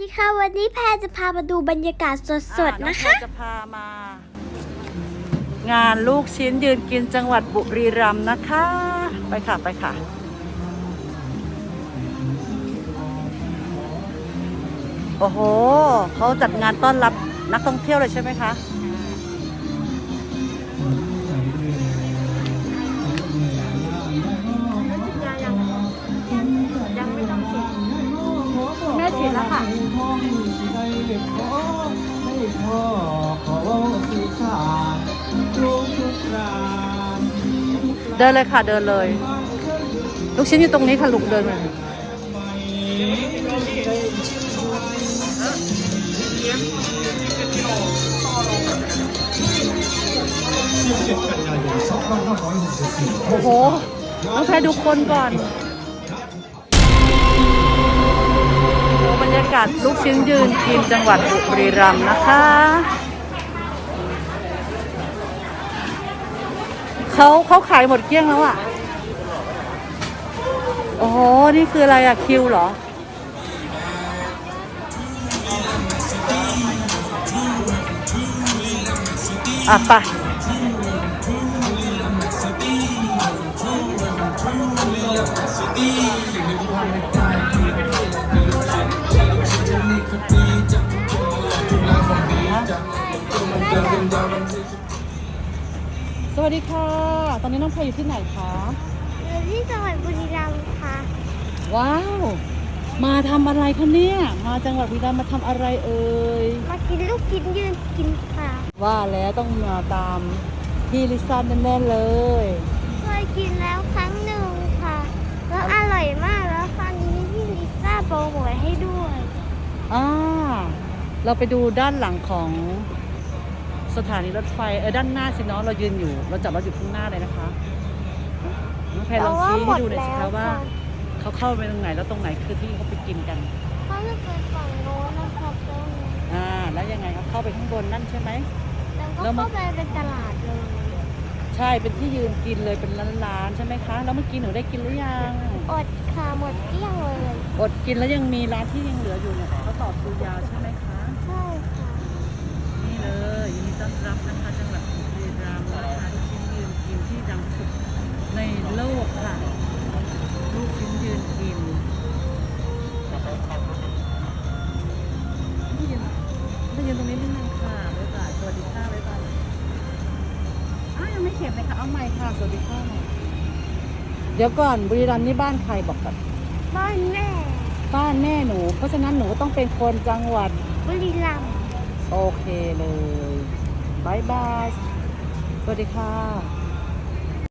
ดีค่ะ วันนี้แพรจะพามาดูบรรยากาศสดๆนะคะงแพรจะพามางานลูกชิ้นยืนกินจังหวัดบุรีรัมย์นะคะ ไปค่ะไปค่ะ โอ้โหเขาจัดงานต้อนรับนักท่องเที่ยวเลยใช่ไหมคะ แล้วค่ะเดินเลยค่ะเดินเลย ลูกชิ้นอยู่ตรงนี้ค่ะลูกเดินมาโอ้โหต้องแพ้ดูคนก่อน ยากาศลูกชิ้นยืนกินจังหวัดบุรีรัมย์นะคะ เขาเขาขายหมดเกลี้ยงแล้วอะ โอ้โห นี่คืออะไรอะคิวเหรอ อะไปะ สวัสดีค่ะ ตอนนี้น้องเพลอยู่ที่ไหนคะ อยู่ที่จังหวัดบุรีรัมย์ค่ะ ว้าว มาทำอะไรคะเนี่ย มาจังหวัดบุรีรัมย์มาทำอะไรเอ่ย มากินลูกกินยืนกินค่ะ ว่าแล้วต้องมาตามพี่ลิซ่าแน่ๆเลย เคยกินแล้วครั้งหนึ่งค่ะ แล้วอร่อยมากแล้วครั้งนี้พี่ลิซ่าโปรโมทให้ด้วย อ่า เราไปดูด้านหลังของ สถานีรถไฟเออด้านหน้าสิเนาะเรายืนอยู่ เราจับรถอยู่ข้างหน้าเลยนะคะน้องแพรลองชี้ให้ดูหน่อยสิคะว่า เขาเข้าไปตรงไหนแล้วตรงไหนคือที่เขาไปกินกันเขาจะไปฝั่งโน้นนะครับตรงนี้อ่า แล้วยังไงครับเข้าไปข้างบนนั่นใช่ไหมแล้วก็แล้วมันเข้าไปเป็นตลาดเลยใช่เป็นที่ยืนกินเลยเป็นร้านๆใช่ไหมคะแล้วเมื่อกี้หนูได้กินหรือยังอดค่ะหมดเกลี้ยงเลยอดกินแล้วยังมีร้านที่ยังเหลืออยู่เนี่ยเขาต่อคิวยาวใช่ไหม อ้าวยังไม่เข็บเลยค่ะเอาใหม่ค่ะสวัสดีค่ะเดี๋ยวก่อนบุรีรัมย์นี่บ้านใครบอกก่อนบ้านแม่บ้านแม่หนู เพราะฉะนั้นหนูต้องเป็นคนจังหวัดบุรีรัมย์โอเคเลยบายบายสวัสดีค่ะ